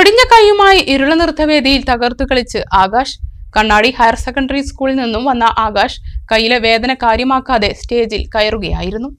ഒടിഞ്ഞ കൈയുമായി ഇരുള നൃത്തവേദിയിൽ തകർത്തു കളിച്ച് ആകാശ് കണ്ണാടി ഹയർ സെക്കൻഡറി സ്കൂളിൽ നിന്നും വന്ന ആകാശ് കയ്യിലെ വേദന കാര്യമാക്കാതെ സ്റ്റേജിൽ കയറുകയായിരുന്നു.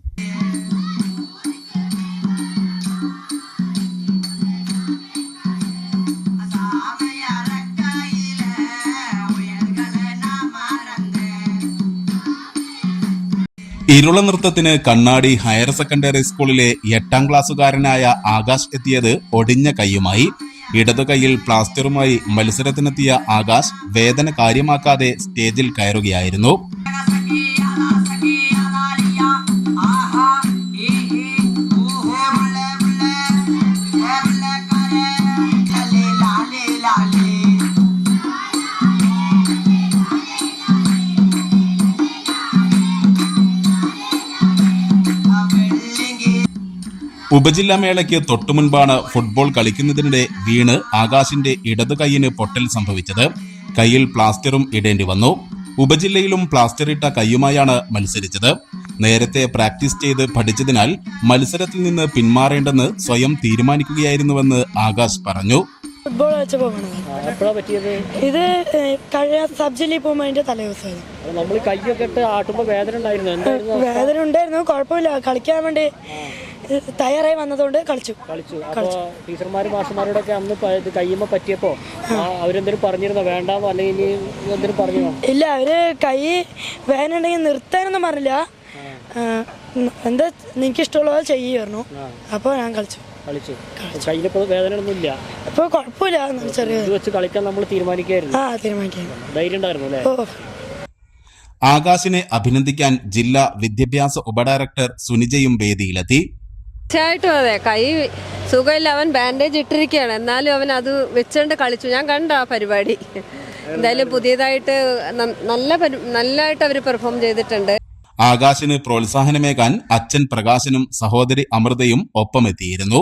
ഇരുള നൃത്തത്തിന് കണ്ണാടി ഹയർ സെക്കൻഡറി സ്കൂളിലെ എട്ടാം ക്ലാസ്സുകാരനായ ആകാശ് എത്തിയത് ഒടിഞ്ഞ കൈയുമായി. ഇടതു കൈയിൽ പ്ലാസ്റ്ററുമായി മത്സരത്തിനെത്തിയ ആകാശ് വേദന കാര്യമാക്കാതെ സ്റ്റേജിൽ കയറുകയായിരുന്നു. ഉപജില്ലാ മേളയ്ക്ക് തൊട്ടുമുൻപാണ് ഫുട്ബോൾ കളിക്കുന്നതിനിടെ വീണ് ആകാശിന്റെ ഇടത് കൈയിന് പൊട്ടൽ സംഭവിച്ചത്. കയ്യിൽ പ്ലാസ്റ്ററും ഇടേണ്ടി വന്നു. ഉപജില്ലയിലും പ്ലാസ്റ്റർ ഇട്ട കൈയുമായാണ് മത്സരിച്ചത്. നേരത്തെ പ്രാക്ടീസ് ചെയ്ത് പഠിച്ചതിനാൽ മത്സരത്തിൽ നിന്ന് പിന്മാറേണ്ടെന്ന് സ്വയം തീരുമാനിക്കുകയായിരുന്നുവെന്ന് ആകാശ് പറഞ്ഞു. ഫുട്ബോൾ പറ്റിയത്? ഇത് കഴിഞ്ഞ സബ് ജില്ലയിൽ പോകുമ്പോൾ ഇട്ട് ആട്ടുമ്പോൾ വേദന ഉണ്ടായിരുന്നു? കുഴപ്പമില്ല. കളിക്കാൻ വേണ്ടി തയ്യാറായി വന്നതുകൊണ്ട് കളിച്ചു. കളിച്ചു. അപ്പോൾ ടീച്ചർമാർ മാഷന്മാരോടൊക്കെ അന്ന് കയ്യുമ്പോ പറ്റിയപ്പോ അവരെന്തെങ്കിലും പറഞ്ഞിരുന്നോ? വേണ്ടാമോ അല്ലെങ്കിൽ ഇനി എന്തെങ്കിലും പറഞ്ഞോ? ഇല്ല അവർ കൈ വേനുണ്ടെങ്കിൽ നിർത്താനൊന്നും പറഞ്ഞില്ല. എന്താ നിനക്ക് ഇഷ്ടമുള്ളത് ചെയ്യുമായിരുന്നു അപ്പോൾ ഞാൻ കളിച്ചു. കളിച്ചു. കയ്യിലിപ്പോ വേദന ഒന്നും ഇല്ല? അപ്പോൾ കുഴപ്പമില്ല ഇത് വെച്ച് കളിക്കാൻ നമ്മൾ തീരുമാനിക്കായിരുന്നു. ആ തീരുമാനിക്കാം ധൈര്യം ഉണ്ടായിരുന്നു അല്ലേ? ആകാശിനെ അഭിനന്ദിക്കാൻ ജില്ലാ വിദ്യാഭ്യാസ ഉപഡയറക്ടർ സുനിജയും വേദിയിലെത്തി. തീർച്ചയായിട്ടും അതെ. കൈ സുഖമില്ല അവൻ ബാൻഡേജ് ഇട്ടിരിക്കുകയാണ്. എന്നാലും അവൻ അത് വെച്ചുകൊണ്ട് കളിച്ചു. ഞാൻ കണ്ട ആ പരിപാടി. എന്തായാലും പുതിയതായിട്ട് നല്ല നല്ലതായിട്ട് അവർ പെർഫോം ചെയ്തിട്ടുണ്ട്. ആകാശിന് പ്രോത്സാഹനമേകാൻ അച്ഛൻ പ്രകാശനും സഹോദരി അമൃതയും ഒപ്പമെത്തിയിരുന്നു.